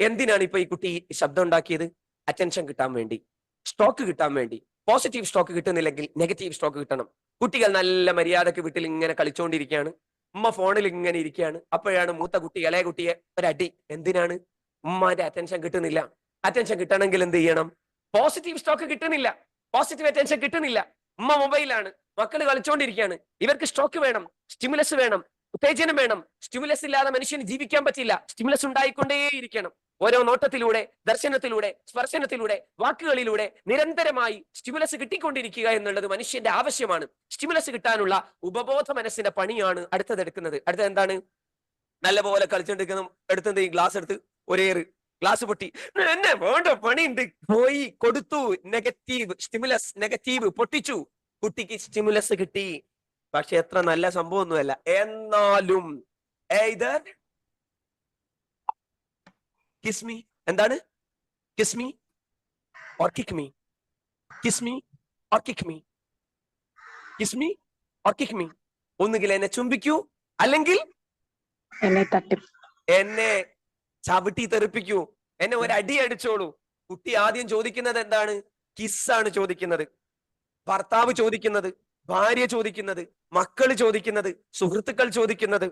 എന്തിനാണ് ഇപ്പൊ ഈ കുട്ടി ശബ്ദം ഉണ്ടാക്കിയത് അറ്റൻഷൻ കിട്ടാൻ വേണ്ടി. സ്റ്റോക്ക് കിട്ടാൻ വേണ്ടി. പോസിറ്റീവ് സ്റ്റോക്ക് കിട്ടുന്നില്ലെങ്കിൽ നെഗറ്റീവ് സ്റ്റോക്ക് കിട്ടണം. കുട്ടികൾ നല്ല മര്യാദയ്ക്ക് വീട്ടിൽ ഇങ്ങനെ കളിച്ചുകൊണ്ടിരിക്കുകയാണ് ഉമ്മ ഫോണിൽ ഇങ്ങനെ ഇരിക്കുകയാണ്. അപ്പോഴാണ് മൂത്ത കുട്ടി ഇളയ കുട്ടിയെ ഒരടി. എന്തിനാണ്? ഉമ്മാന്റെ അറ്റൻഷൻ കിട്ടുന്നില്ല. അറ്റൻഷൻ കിട്ടണമെങ്കിൽ എന്ത് ചെയ്യണം? പോസിറ്റീവ് സ്റ്റോക്ക് കിട്ടുന്നില്ല. പോസിറ്റീവ് അറ്റൻഷൻ കിട്ടുന്നില്ല. ഉമ്മ മൊബൈലാണ് മക്കൾ കളിച്ചുകൊണ്ടിരിക്കുകയാണ് ഇവർക്ക് സ്റ്റോക്ക് വേണം സ്റ്റിമുലസ് വേണം ഉത്തേജനം വേണം. സ്റ്റിമുലസ് ഇല്ലാതെ മനുഷ്യന് ജീവിക്കാൻ പറ്റില്ല. സ്റ്റിമുലസ് ഉണ്ടായിക്കൊണ്ടേയിരിക്കണം. ഓരോ നോട്ടത്തിലൂടെ ദർശനത്തിലൂടെ സ്പർശനത്തിലൂടെ വാക്കുകളിലൂടെ നിരന്തരമായി സ്റ്റിമുലസ് കിട്ടിക്കൊണ്ടിരിക്കുക എന്നുള്ളത് മനുഷ്യന്റെ ആവശ്യമാണ്. സ്റ്റിമുലസ് കിട്ടാനുള്ള ഉപബോധ മനസ്സിന്റെ പണിയാണ് അടുത്തതെടുക്കുന്നത് അടുത്തത് എന്താണ്? നല്ലപോലെ കളിച്ചെടുക്കുന്ന എടുത്തത് ഈ ഗ്ലാസ് എടുത്ത് ഒരേറ് ഗ്ലാസ് പൊട്ടി. എന്നെ വേണ്ട പണിയുണ്ട്. പോയി കൊടുത്തു. നെഗറ്റീവ് സ്റ്റിമുലസ് നെഗറ്റീവ് പൊട്ടിച്ചു. കുട്ടിക്ക് സ്റ്റിമുലസ് കിട്ടി. പക്ഷെ എത്ര നല്ല സംഭവം ഒന്നുമല്ല എന്നാലും me. എന്താണ്? Kiss me or kick me kiss me or kick me kiss me or kick me ഒന്നുകിൽ എന്നെ ചുംബിക്കൂ അല്ലെങ്കിൽ എന്നെ തട്ടി എന്നെ ചവിട്ടി തെറിപ്പിക്കൂ. എന്നെ ഒരു അടി അടിച്ചോളൂ. കുട്ടി ആദ്യം ചോദിക്കുന്നത് എന്താണ്? കിസ്സാണ് ചോദിക്കുന്നത്. ഭർത്താവ് ചോദിക്കുന്നത് ഭാര്യ ചോദിക്കുന്നത് മക്കൾ ചോദിക്കുന്നത് സുഹൃത്തുക്കൾ ചോദിക്കുന്നത്.